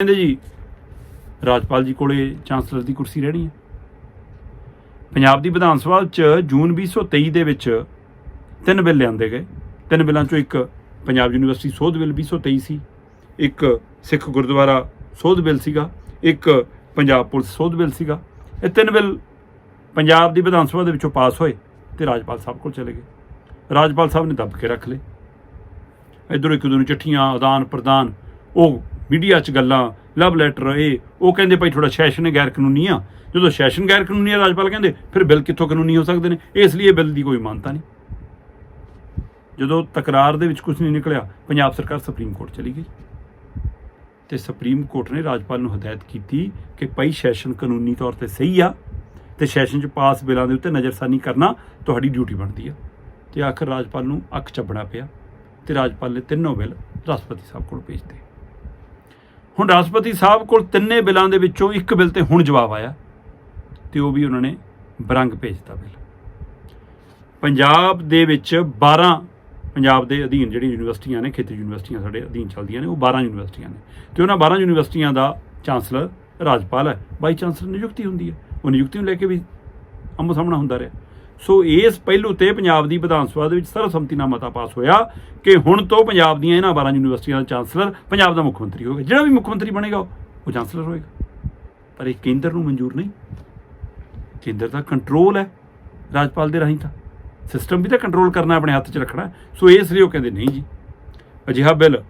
ਕਹਿੰਦੇ ਜੀ, ਰਾਜਪਾਲ ਜੀ ਕੋਲੇ ਚਾਂਸਲਰ ਦੀ ਕੁਰਸੀ ਰਹਿਣੀ ਹੈ। ਪੰਜਾਬ ਦੀ ਵਿਧਾਨ ਸਭਾ ਚ ਜੂਨ 2023 ਦੇ ਵਿੱਚ ਤਿੰਨ ਬਿੱਲ ਲਿਆਂਦੇ ਗਏ। ਤਿੰਨ ਬਿੱਲਾਂ ਚੋਂ ਇੱਕ ਪੰਜਾਬ ਯੂਨੀਵਰਸਿਟੀ ਸੋਧ ਬਿੱਲ 2023 ਸੀ ਇੱਕ ਸਿੱਖ ਗੁਰਦੁਆਰਾ ਸੋਧ ਬਿੱਲ ਸੀਗਾ, ਇੱਕ ਪੰਜਾਬ ਪੁਲਿਸ ਸੋਧ ਬਿੱਲ ਸੀਗਾ। ਇਹ ਤਿੰਨ ਬਿੱਲ ਪੰਜਾਬ ਦੀ ਵਿਧਾਨ ਸਭਾ ਦੇ ਵਿੱਚੋਂ ਪਾਸ ਹੋਏ ਤੇ ਰਾਜਪਾਲ ਸਾਹਿਬ ਕੋਲ ਚਲੇ ਗਏ। ਰਾਜਪਾਲ ਸਾਹਿਬ ਨੇ ਦੱਬ ਕੇ ਰੱਖ ਲਏ। ਇਧਰੋਂ ਇੱਕ ਦੂਜੇ ਨੂੰ ਚਿੱਠੀਆਂ ਆਦਾਨ ਪ੍ਰਦਾਨ ਉਹ ਮੀਡੀਆ 'ਚ ਗੱਲਾਂ ਲਵ ਲੈਟਰ ਇਹ, ਉਹ ਕਹਿੰਦੇ ਭਾਈ ਥੋੜਾ ਸੈਸ਼ਨ ਗੈਰ ਕਾਨੂੰਨੀ ਆ। ਜਦੋਂ ਸੈਸ਼ਨ ਗੈਰ ਕਾਨੂੰਨੀ ਆ, ਰਾਜਪਾਲ ਕਹਿੰਦੇ, ਫਿਰ ਬਿੱਲ ਕਿੱਥੋਂ ਕਾਨੂੰਨੀ ਹੋ ਸਕਦੇ ਨੇ? ਇਸ ਲਈ ਇਹ ਬਿੱਲ ਦੀ ਕੋਈ ਮਾਨਤਾ ਨਹੀਂ। ਜਦੋਂ ਤਕਰਾਰ ਦੇ ਵਿੱਚ ਕੁਝ ਨਹੀਂ ਨਿਕਲਿਆ, ਪੰਜਾਬ ਸਰਕਾਰ ਸੁਪਰੀਮ ਕੋਰਟ ਚਲੀ ਗਈ। ਤੇ ਸੁਪਰੀਮ ਕੋਰਟ ਨੇ ਰਾਜਪਾਲ ਨੂੰ ਹਦਾਇਤ ਕੀਤੀ ਕਿ ਭਾਈ ਸੈਸ਼ਨ ਕਾਨੂੰਨੀ ਤੌਰ ਤੇ ਸਹੀ ਆ ਤੇ ਸੈਸ਼ਨ 'ਚ ਪਾਸ ਬਿੱਲਾਂ ਦੇ ਉੱਤੇ ਨਜ਼ਰਸਾਨੀ ਕਰਨਾ ਤੁਹਾਡੀ ਡਿਊਟੀ ਬਣਦੀ ਆ। ਤੇ ਆਖਰ ਰਾਜਪਾਲ ਨੂੰ ਅੱਖ ਚੱਬਣਾ ਪਿਆ ਤੇ ਰਾਜਪਾਲ ਨੇ ਤਿੰਨੋਂ ਬਿੱਲ ਰਾਸ਼ਟਰਪਤੀ ਸਾਹਿਬ ਕੋਲ ਭੇਜਤੇ ਹੁਣ ਰਾਸ਼ਟਰਪਤੀ ਸਾਹਿਬ ਕੋਲ ਤਿੰਨੇ ਬਿੱਲਾਂ ਦੇ ਵਿੱਚੋਂ ਇੱਕ ਬਿੱਲ ਤੇ ਹੁਣ ਜਵਾਬ ਆਇਆ ਤੇ ਉਹ ਵੀ ਉਹਨਾਂ ਨੇ ਬਰੰਗ ਭੇਜਤਾ ਬਿੱਲ। ਪੰਜਾਬ ਦੇ ਵਿੱਚ 12 ਪੰਜਾਬ ਦੇ ਅਧੀਨ ਜਿਹੜੀ ਯੂਨੀਵਰਸਿਟੀਆਂ ਨੇ, ਖੇਤਰੀ ਯੂਨੀਵਰਸਿਟੀਆਂ ਸਾਡੇ ਅਧੀਨ ਚੱਲਦੀਆਂ ਨੇ, ਉਹ 12 ਯੂਨੀਵਰਸਿਟੀਆਂ ਨੇ। ਤੇ ਉਹਨਾਂ 12 ਯੂਨੀਵਰਸਿਟੀਆਂ ਦਾ ਚਾਂਸਲਰ ਰਾਜਪਾਲ ਹੈ। ਵਾਈਸ ਚਾਂਸਲਰ ਨਿਯੁਕਤੀ ਹੁੰਦੀ ਹੈ। ਉਹ ਨਿਯੁਕਤੀ ਨੂੰ ਲੈ ਕੇ ਵੀ ਆਮੋ ਸਾਹਮਣਾ ਹੁੰਦਾ ਰਿਹਾ। ਸੋ ਇਸ ਪਹਿਲੂ ਤੇ ਪੰਜਾਬ ਦੀ ਵਿਧਾਨ ਸਭਾ ਦੇ ਵਿੱਚ ਸਰਵਸੰਮਤੀ ਨਾਲ ਮਤਾ ਪਾਸ ਹੋਇਆ ਕਿ ਹੁਣ ਤੋਂ ਪੰਜਾਬ ਦੀਆਂ ਇਹਨਾਂ 12 ਯੂਨੀਵਰਸਿਟੀਆਂ ਦਾ ਚਾਂਸਲਰ ਪੰਜਾਬ ਦਾ ਮੁੱਖ ਮੰਤਰੀ ਹੋਵੇਗਾ। ਜਿਹੜਾ ਵੀ ਮੁੱਖ ਮੰਤਰੀ ਬਣੇਗਾ, ਉਹ ਚਾਂਸਲਰ ਹੋਏਗਾ। ਪਰ ਇਹ ਕੇਂਦਰ ਨੂੰ ਮਨਜ਼ੂਰ ਨਹੀਂ। ਕੇਂਦਰ ਦਾ ਕੰਟਰੋਲ ਹੈ, ਰਾਜਪਾਲ ਦੇ ਰਾਹੀਂ ਤਾਂ। ਸਿਸਟਮ ਵੀ ਤਾਂ ਕੰਟਰੋਲ ਕਰਨਾ ਆਪਣੇ ਹੱਥ 'ਚ ਰੱਖਣਾ। ਸੋ ਇਸ ਲਈ ਉਹ ਕਹਿੰਦੇ, ਨਹੀਂ ਜੀ, ਅਜਿਹਾ ਬਿੱਲ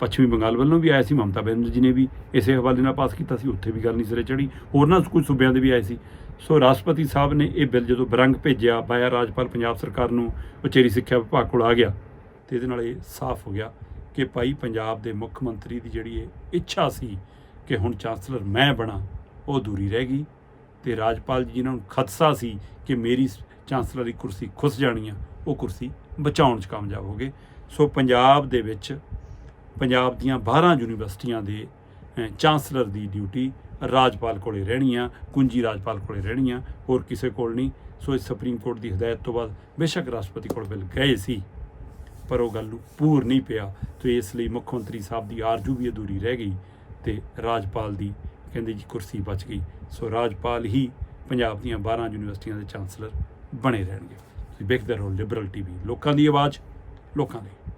ਪੱਛਮੀ ਬੰਗਾਲ ਵੱਲੋਂ ਵੀ ਆਇਆ ਸੀ, ਮਮਤਾ ਬੈਨਰਜੀ ਨੇ ਵੀ ਇਸੇ ਹਵਾਲੇ ਨਾਲ ਪਾਸ ਕੀਤਾ ਸੀ, ਉੱਥੇ ਵੀ ਗੱਲ ਨਹੀਂ ਸਿਰੇ ਚੜੀ ਹੋਰਨਾਂ ਕੁਝ ਸੂਬਿਆਂ ਦੇ ਵੀ ਆਏ ਸੀ। ਸੋ ਰਾਸ਼ਟਰਪਤੀ ਸਾਹਿਬ ਨੇ ਇਹ ਬਿੱਲ ਜਦੋਂ ਬਰੰਗ ਭੇਜਿਆ, ਬਾਇਆ ਰਾਜਪਾਲ ਪੰਜਾਬ ਸਰਕਾਰ ਨੂੰ ਉਚੇਰੀ ਸਿੱਖਿਆ ਵਿਭਾਗ ਕੋਲ ਆ ਗਿਆ ਤੇ ਇਹਦੇ ਨਾਲ ਇਹ ਸਾਫ਼ ਹੋ ਗਿਆ ਕਿ ਭਾਈ ਪੰਜਾਬ ਦੇ ਮੁੱਖ ਮੰਤਰੀ ਦੀ ਜਿਹੜੀ ਇਹ ਇੱਛਾ ਸੀ ਕਿ ਹੁਣ ਚਾਂਸਲਰ ਮੈਂ ਬਣਾ, ਉਹ ਦੂਰੀ ਰਹਿ ਗਈ ਤੇ ਰਾਜਪਾਲ ਜੀ ਜਿਨ੍ਹਾਂ ਨੂੰ ਖਦਸ਼ਾ ਸੀ ਕਿ ਮੇਰੀ ਚਾਂਸਲਰ ਦੀ ਕੁਰਸੀ ਖੁੱਸ ਜਾਣੀ ਆ, ਉਹ ਕੁਰਸੀ ਬਚਾਉਣ 'ਚ ਕਾਮਯਾਬ ਹੋ ਗਏ। ਸੋ ਪੰਜਾਬ ਦੇ ਵਿੱਚ ਪੰਜਾਬ ਦੀਆਂ 12 ਯੂਨੀਵਰਸਿਟੀਆਂ ਦੇ ਚਾਂਸਲਰ ਦੀ ਡਿਊਟੀ ਰਾਜਪਾਲ ਕੋਲੇ ਰਹਿਣੀ ਆ, ਕੁੰਜੀ ਰਾਜਪਾਲ ਕੋਲੇ ਰਹਿਣੀ ਆ, ਹੋਰ ਕਿਸੇ ਕੋਲ ਨਹੀਂ। ਸੋ ਇਸ ਸੁਪਰੀਮ ਕੋਰਟ ਦੀ ਹਦਾਇਤ ਤੋਂ ਬਾਅਦ ਬੇਸ਼ੱਕ ਰਾਸ਼ਟਰਪਤੀ ਕੋਲ ਬਿੱਲ ਗਏ ਸੀ, ਪਰ ਉਹ ਗੱਲ ਨੂੰ ਪੂਰ ਨਹੀਂ ਪਿਆ। ਤੇ ਇਸ ਲਈ ਮੁੱਖ ਮੰਤਰੀ ਸਾਹਿਬ ਦੀ ਆਰਜੂ ਵੀ ਅਧੂਰੀ ਰਹਿ ਗਈ ਤੇ ਰਾਜਪਾਲ ਦੀ ਕਹਿੰਦੇ ਜੀ ਕੁਰਸੀ ਬਚ ਗਈ। ਸੋ ਰਾਜਪਾਲ ਹੀ ਪੰਜਾਬ ਦੀਆਂ 12 ਯੂਨੀਵਰਸਿਟੀਆਂ ਦੇ ਚਾਂਸਲਰ ਬਣੇ ਰਹਿਣਗੇ। ਤੁਸੀਂ ਵੇਖਦੇ ਰਹੋ ਲਿਬਰਲ ਟੀਵੀ ਲੋਕਾਂ ਦੀ ਆਵਾਜ਼, ਲੋਕਾਂ ਲਈ।